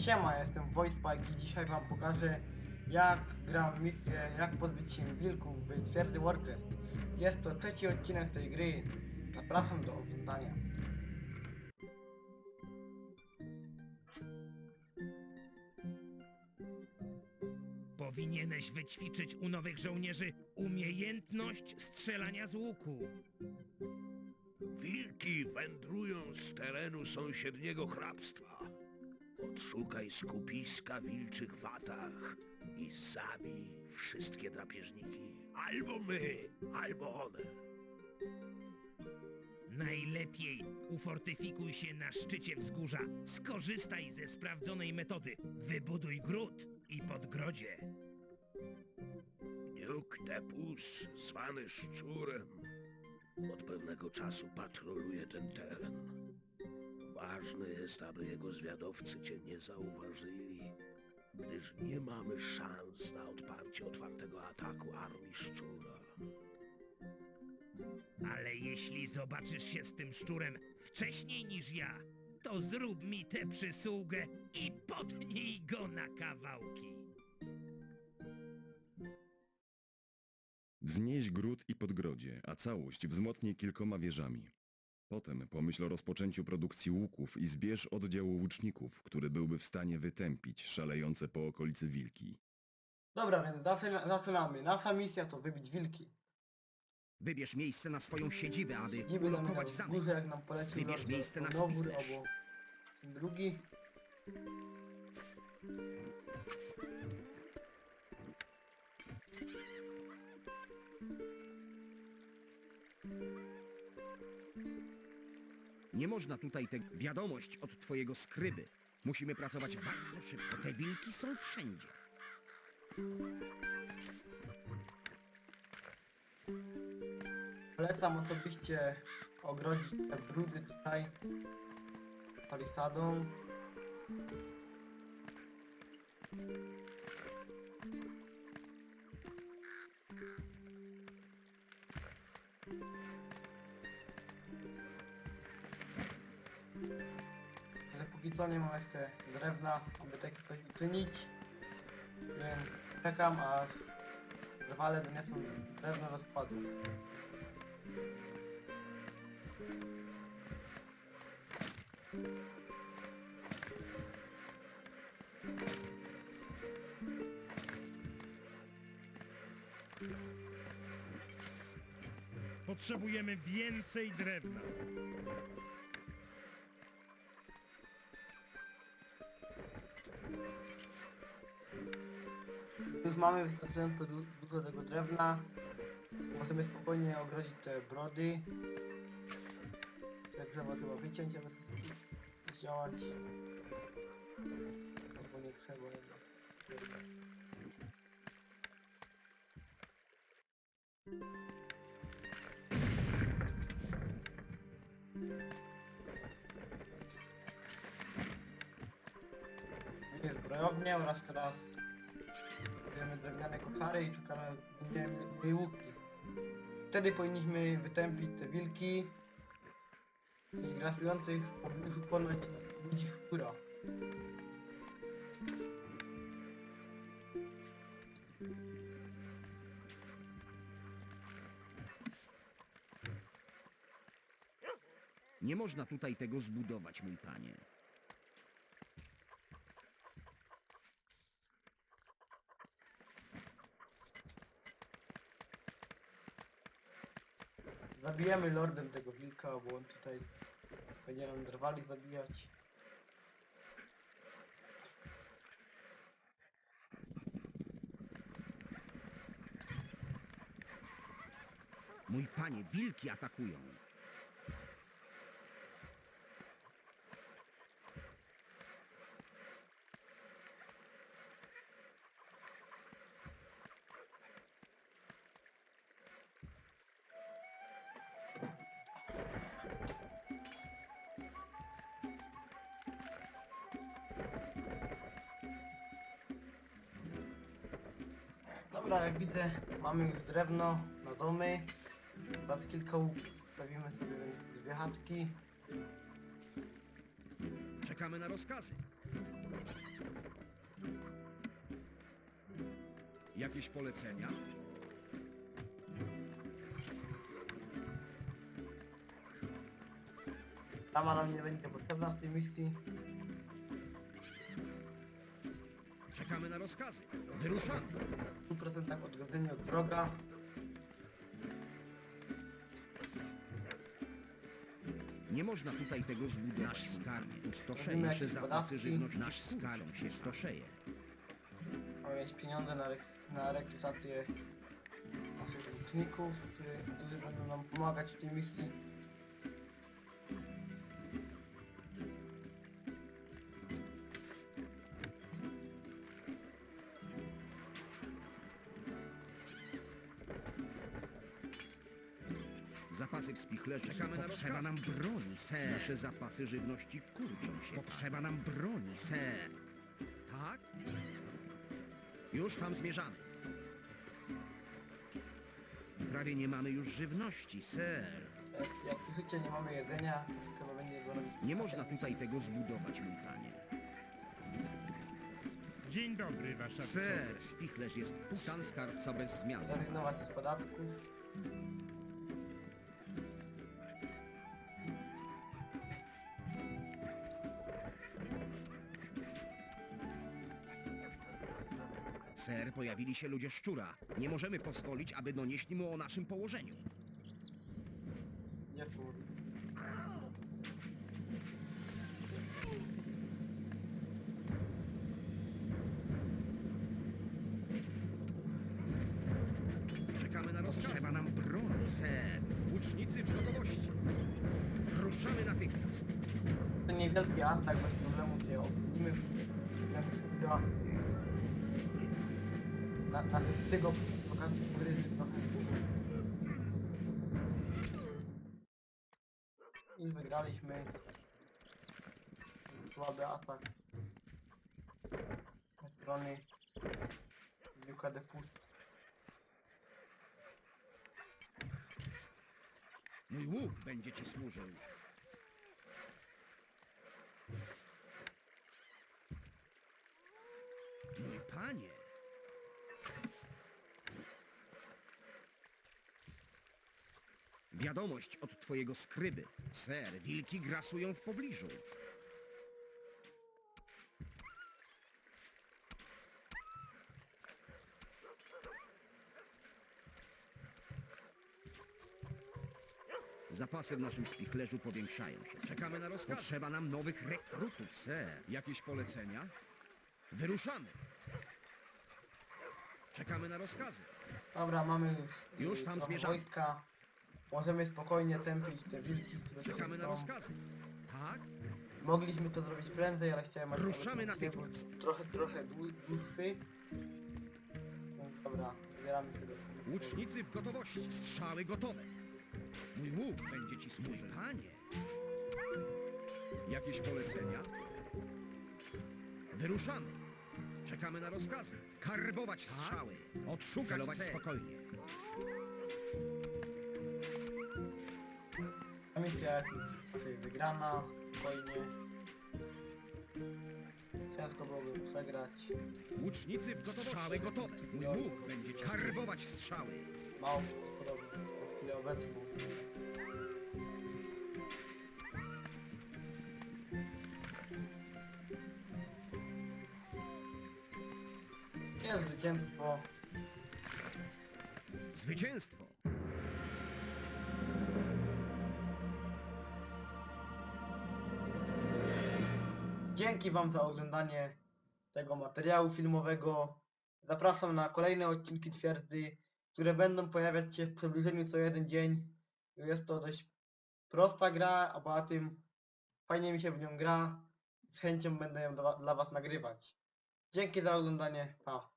Siema, jestem VoicePike i dzisiaj wam pokażę jak gram misję, jak pozbyć się wilków w twierdzy Warcraft. Jest to trzeci odcinek tej gry. Zapraszam do oglądania. Powinieneś wyćwiczyć u nowych żołnierzy umiejętność strzelania z łuku. Wilki wędrują z terenu sąsiedniego hrabstwa. Odszukaj skupiska wilczych watach i zabij wszystkie drapieżniki. Albo my, albo one. Najlepiej ufortyfikuj się na szczycie wzgórza. Skorzystaj ze sprawdzonej metody. Wybuduj gród i podgrodzie. Niuktepus, zwany szczurem, od pewnego czasu patroluje ten teren. Ważne jest, aby jego zwiadowcy cię nie zauważyli, gdyż nie mamy szans na odparcie otwartego ataku armii szczura. Ale jeśli zobaczysz się z tym szczurem wcześniej niż ja, to zrób mi tę przysługę i potnij go na kawałki. Wznieś gród i podgrodzie, a całość wzmocnij kilkoma wieżami. Potem pomyśl o rozpoczęciu produkcji łuków i zbierz oddział łuczników, który byłby w stanie wytępić szalejące po okolicy wilki. Dobra, więc zaczyna- zaczynamy. Nasza misja to wybić wilki. Wybierz miejsce na swoją siedzibę, aby Siedzimy tam ulokować w zamek. górze, jak nam polecił Wybierz Lord miejsce na Nowór spichlerz. albo ten drugi. Nie można tutaj te... Wiadomość od twojego skryby. Musimy pracować bardzo szybko. Te wilki są wszędzie. Polecam osobiście ogrodzić te brudy tutaj palisadą. Ale póki co nie mam jeszcze drewna, aby takie coś uczynić. Więc czekam aż drwale doniosą drewno do składu. Potrzebujemy więcej drewna. Już mamy wystarczająco du- dużo tego drewna. Możemy spokojnie ogrodzić te brody. Jak drzewo trzeba wyciąć, aby coś zdziałać. Albo nie trzeba. Jest zbrojownia oraz teraz Bierzemy drewniane koszary i czekamy, będziemy łuki. Wtedy powinniśmy wytępić te wilki i grasujących w pobliżu ponoć ludzi skóra. Nie można tutaj tego zbudować, mój panie. Zabijemy lordem tego wilka, bo on tutaj będzie nam drwali zabijać. Mój panie, wilki atakują. Dobra, jak widzę, mamy już drewno na domy. Oraz kilka łuków. stawimy sobie dwie haczki. Czekamy na rozkazy. Jakieś polecenia? Rama nam nie będzie potrzebna w tej misji. Czekamy na rozkazy. Wyruszamy. W 100% odgrodzenie od wroga. Nie można tutaj tego zbudować. Nasz skarb pustoszeje. Robimy Nasze jakieś zapasy podatki. żywności Nasz skarb się stoszeje. Mamy mieć pieniądze na, re na rekrutację naszych łuczników, którzy, którzy będą nam pomagać w tej misji. Zapasy w spichlerzu. Czekamy na Potrzeba nam broni, ser. Nasze zapasy żywności kurczą się. Potrzeba nam broni, ser. Tak? Już tam zmierzamy. Prawie nie mamy już żywności, ser. Jak, jak słyszycie, nie mamy jedzenia, to trzeba będzie go robić. Nie można tutaj tego zbudować, mój panie. Dzień dobry, wasza Ser, spichlerz jest pusty. Stan skarbca bez zmian. Zrezygnować z podatków. Pojawili się ludzie szczura. Nie możemy pozwolić, aby donieśli mu o naszym położeniu. Nie fur. Czekamy na rozkaz. Trzeba nam broni, ser. Łucznicy w gotowości. Ruszamy natychmiast. To niewielki atak, bez problemu cię obchodzimy. Jak. Na, na tego pokazu gry trochę. I wygraliśmy. Słaby atak. Ze strony Duka de Fus. Mój łuk będzie ci służył. Panie. Wiadomość od twojego skryby. Ser, wilki grasują w pobliżu. Zapasy w naszym spichlerzu powiększają się. Czekamy na rozkaz. Potrzeba nam nowych rekrutów, ser. Jakieś polecenia? Wyruszamy. Czekamy na rozkazy. Dobra, mamy już, Już tam trochę zmierzamy. wojska. Możemy spokojnie tępić te wilki, które Czekamy na są. rozkazy. Tak? Mogliśmy to zrobić prędzej, ale chciałem... aby Ruszamy ten odcinek natychmiast. był Trochę, trochę dłu- dłuższy. No, dobra, wybieramy się do... Łucznicy w gotowości. Strzały gotowe. Mój łuk będzie ci służył. Panie. Jakieś polecenia? Wyruszamy. Czekamy na rozkazy. Karbować strzały. Odszukać Celować cel. spokojnie. Ta misja jest raczej wygrana, spokojnie. Ciężko byłoby przegrać. Łucznicy w. Strzały gotowe. Mój łuk będzie Karbować strzały. Mało prawdopodobne na chwilę obecną. Jest zwycięstwo. Zwycięstwo. Dzięki Wam za oglądanie tego materiału filmowego. Zapraszam na kolejne odcinki Twierdzy, które będą pojawiać się w przybliżeniu co jeden dzień. Jest to dość prosta gra, a poza tym fajnie mi się w nią gra. Z chęcią będę ją dla- Was nagrywać. Dzięki za oglądanie. Pa.